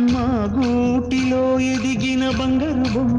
మా గూటిలో ఎదిగిన బంగారు బొమ్మ.